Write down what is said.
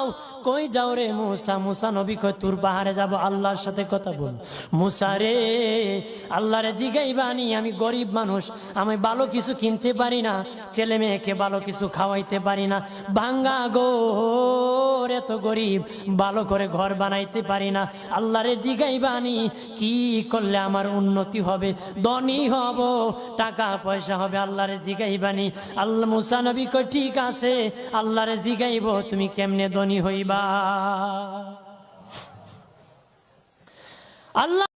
যাও। কই যাও রে মুসা? মুসা নবী কয় তোর বাহারে যাব? আল্লাহর সাথে কথা বল। মুসা রে আল্লাহ রে জিগাই বানি আমি গরিব মানুষ, আমি ভালো কিছু কিনতে পারি না, ছেলে মেয়েকে ভালো কিছু খাওয়াইতে পারি না। ভাঙ্গা গোর এত গরিব, ভালো করে ঘর বানাইতে পারি না। আল্লাহরে জিগাইবানি, কি করলে আমার উন্নতি হবে? ধনী হব, টাকা পয়সা হবে, আল্লাহরে জিগাইবানি। আল্লাহ মুসানবী কয়, ঠিক আছে, আল্লাহরে জিগাইব, তুমি কেমনে ধনী হইবা? আল্লাহ